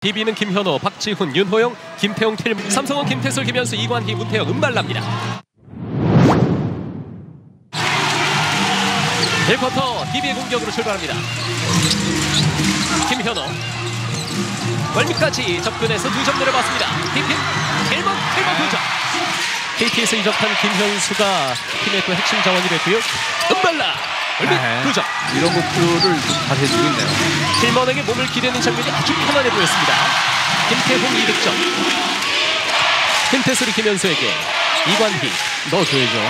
DB는 김현호, 박지훈, 윤호영, 김태용, 틸, 삼성은 김태술, 김현수, 이관희, 문태영, 은발랍니다. 1쿼터 DB의 공격으로 출발합니다. 김현호 멀미까지 접근해서 두 점 내려봤습니다. DP 1번 1번 두 점. KT에서 이적한 김현수가 팀의 또 핵심 자원이 됐고요. 은발라. 두 점. 이런 좀잘 해주고 있네요. 킬먼에게 몸을 기대는 장면이 아주 편안해 보였습니다. 김태홍 2득점. 김태술이 김현수에게 이관희 넣어줘야죠.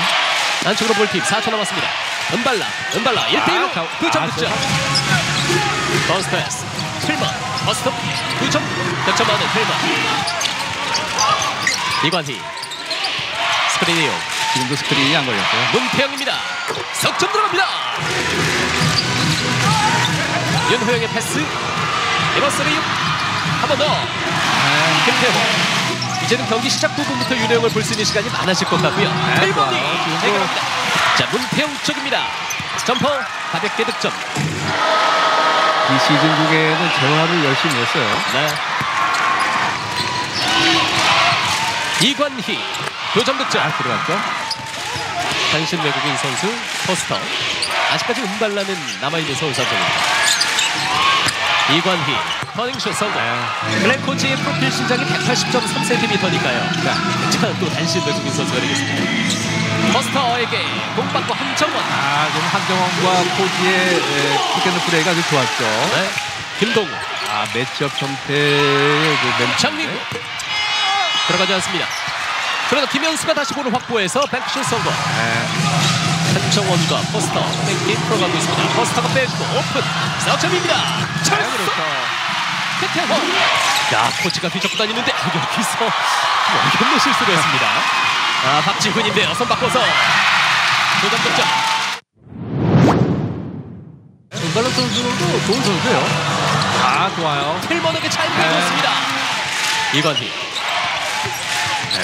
안쪽으로 볼팁 4초 남았습니다. 은발라 은발라 1대1로 아, 자, 2점 아, 득점. 바운스 패스 킬먼 버스톱 2점 득점 받은 킬먼 이관희 스크린 이용 지금도 스크린이 안 걸렸어요. 문태영입니다. 석점 들어갑니다. 윤호영의 패스. 리버스 리입 한번 더. 네. 김태호. 이제는 경기 시작 부분부터 윤호영을 볼 수 있는 시간이 많아질 것 같고요. 네, 1번이 좋아요. 지금도- 해결합니다. 자 문태영 쪽입니다. 점퍼 가볍게 득점. 이 시즌 중에는 재활을 열심히 했어요. 네. 이관희. 도점 득점. 잘 들어갔죠? 단신 외국인 선수 포스터. 아직까지 은발라는 남아있는 서울 삼성입니다. 이관희. 터닝슛 성공. 글렌 코치의 프로필 신장이 180.3cm니까요. 자, 자또 단신 외국인 선수가 되겠습니다. 포스터에게 공 받고 한정원. 아, 지금 한정원과 포지의 피켓는 플레이가 아주 좋았죠. 네. 김동우. 아, 매치업 형태의 그 멤. 장민구 들어가지 않습니다 그러나 김현수가 다시 볼을 확보해서 백슛 성공 네. 한정원과 포스터 땡기 풀어가고 있습니다 포스터가 빼고 오픈 4점입니다 네, 찰수 그렇죠. 끝에서 야 코치가 뒤적고 다니는데 아, 여기서 어이없는 실수를 했습니다 아 박지훈인데요 손 바꿔서 도점 득점 정갈로 선수도 좋은 선수예요. 아, 좋아요. 필먼에게 잘 네. 빼줬습니다 이관희 네,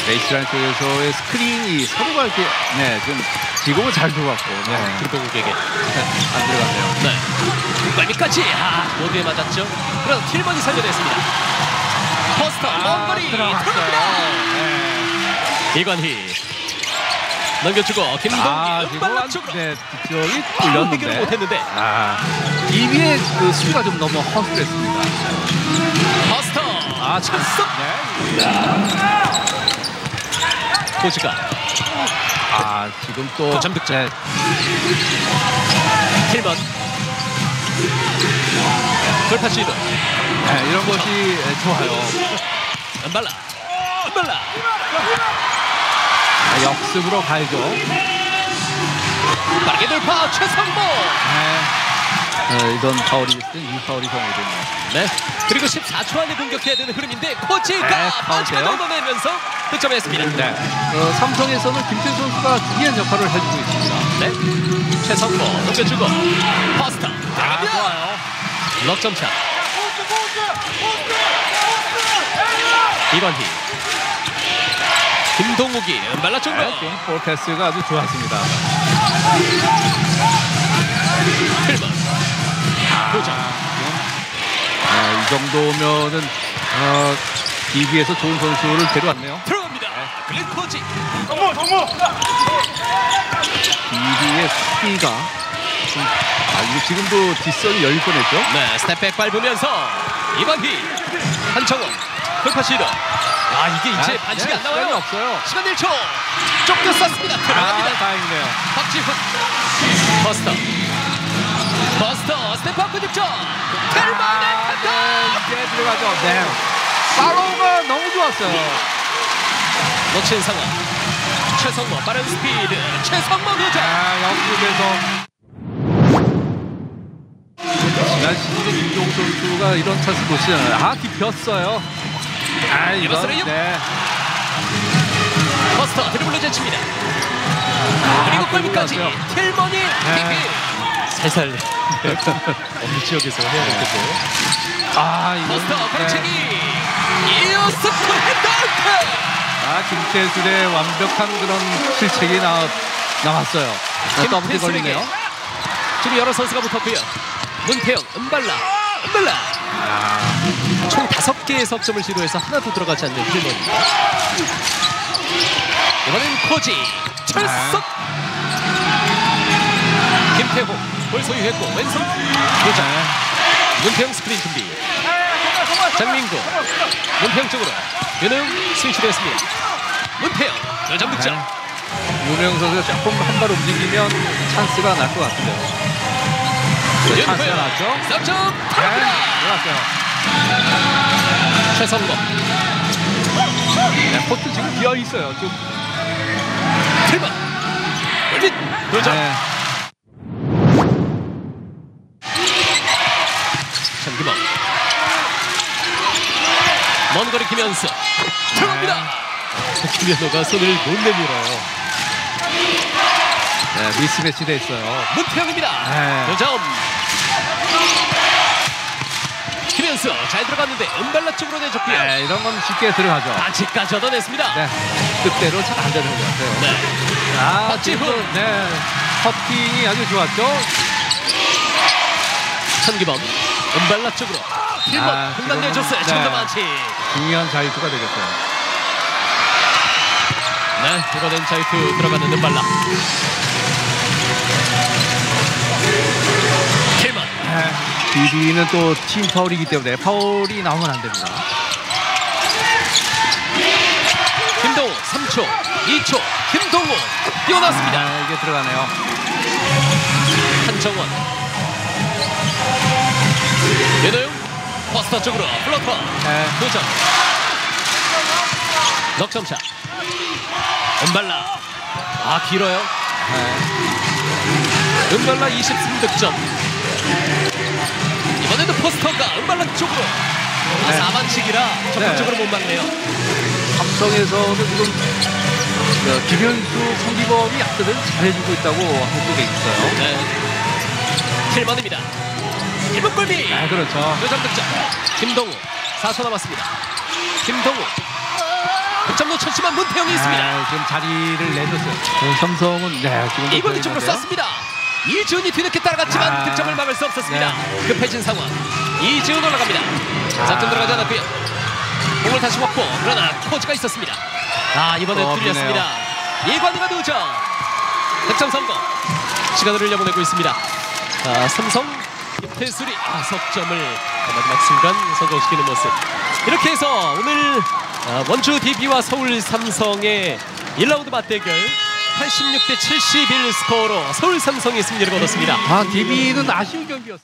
베이스라인 쪽에서의 스크린이 서로가 이렇게 네, 좀 지금은 잘 들어갔고 네, 김동욱에게 안 들어갔네요. 네. 멀미까지. 아 모두에 맞았죠? 그러나 킬먼이 살려냈습니다. 포스터 먼 거리 들어갑니다. 네. 이관희 넘겨주고 김동욱이 아, 한- 쪽으로. 네, 뚫렸는데. 못했는데. 아, 이비의 그 수가 좀 너무 허술했습니다. 버스터. 아, 찬스 네. 코치가 아, 지금 또 도점 득점. 네, 킬먼 돌파 시도 네, 이런 것이 네, 좋아요. 은발라 은발라 아, 역습으로 가야죠. 빠르게 돌파 최성모 네. 어, 이런 파울이 있으면 이 파울이 성공되네요. 네 그리고 14초 안에 공격해야 되는 흐름인데 코치가 네, 파울이에요. 넘어내면서 득점했습니다 네. 어, 삼성에서는 김태수 선수가 중요한 역할을 해주고 있습니다. 네 최성모 넘겨주고 퍼스터 아, 들어갑니다 좋아요. 럭점차 이건희 김동욱이 은발라 쪽으로 네, 볼 패스가 아주 좋았습니다. 도전 아, 이 정도면은 어, DB에서 좋은 선수를 데려왔네요. 들어갑니다 글렌 코치 DB의 수비가 좀, 아, 이거 지금도 뒷선이 열릴 뻔했죠. 네, 스텝백 밟으면서 이관희, 한청원, 돌파 시도. 아 이게 이제 아, 반칙이 네, 안 나와요. 없어요. 시간 1초. 쫓겨쌌습니다. 들어갑니다. 아, 다행이네요. 박지훈, 버스터, 버 스텝업 근육점. 텔만의 아. 네, 이제 들어가죠. 네. 팔로우가 너무 좋았어요. 놓친 상황. 최성모 빠른 스피드. 최성모 도전. 아, 역습에서 지난 시즌에 김종우 선수가 이런 찬스 놓치잖아요. 아, 깊혔어요. 아, 이런 이것으로 네. 버스터 드리블로 제칩니다. 그리고 아, 골밑까지 들어갔어요. 틸머니 네. 킥. 살살 어느 지역에서 해야 되겠어요. 아, 이건 버스터 네. 가르치기 이어스프 헤드아웃 아, 김태술의 완벽한 그런 실책이 나, 나왔어요. 네, 더블 김태술에게 걸리네요. 지금 여러 선수가 붙었고요 문태영 은발라 은발라 아, 총 다섯 개의 석점을 시도해서 하나도 들어가지 않는 필먼입니다. 이번엔 코지 철석 김태호 볼 소유했고 왼손 도장. 문태영 스크린 준비. 장민구. 문태영 쪽으로. 윤영 스위치됐습니다. 문태영 여점 득점. 네. 유명 선수가 조금 한 발 움직이면 찬스가 날 것 같은데요. 네, 찬스가 났죠? 3점 네, 들어갑니다. 들어갔어요. 최성범. 네, 포트 지금 비어 있어요. 지금 틀만 열린 도전 장기범 먼 거리 김현수 들어갑니다 김현호가 손을 못 내밀어요 네, 미스매치 돼 있어요. 문태영입니다 네. 도점 김현수 잘 들어갔는데 은발라 쪽으로 내줬고요 네, 이런 건 쉽게 들어가죠. 반칙까지 얻어냈습니다 네, 뜻대로 잘 안 되는 것 같아요. 네. 아, 박지훈. 네, 커팅이 아주 좋았죠. 천기범 은발라 쪽으로 힐먼 아, 공간 지금은- 내줬어요 네. 반칙 중요한 자유투가 되겠어요. 네 이번엔 자유투 들어가는 은발라 힐먼 네, DB는 또 팀 파울이기 때문에 파울이 나오면 안 됩니다. 김동우 3초 2초 김동우 뛰어났습니다 아, 이게 들어가네요. 한정원 포스터 쪽으로 플로터 네, 도전 넉점차 은발라 아 길어요 네. 은발라 23득점 이번에도 포스터가 은발라 쪽으로 아, 네. 4반칙이라 적극적으로 네. 못 막네요 삼성에서는 지금 그 김현수 성기범이 앞서는 잘해주고 있다고 한쪽에 있어요. 네. 7번입니다 1번 골미 아, 그렇죠. 요점 득점 김동우 4초 남았습니다 김동우 득점 놓쳤지만 문태영이 있습니다 아, 지금 자리를 내줬어요. 그 삼성은 네, 지금 이번이 쪽으로 쐈습니다. 이지훈이 뒤늦게 따라갔지만 아. 득점을 막을 수 없었습니다. 네. 급해진 상황. 이지훈 올라갑니다. 아. 들어가지 않았고요. 공을 다시 먹고 그러나 코치가 있었습니다. 아 이번에 또 뚫렸습니다. 이관이가 두점 득점 성공. 시간을 흘려보내고 있습니다. 아, 삼성 김태술이 아, 석점을 마지막 순간 성공시키는 모습. 이렇게 해서 오늘 아, 원주 DB와 서울 삼성의 1라운드 맞대결 86대 71 스코어로 서울 삼성이 승리를 거뒀습니다. 아, DB는 아쉬운 경기였어요.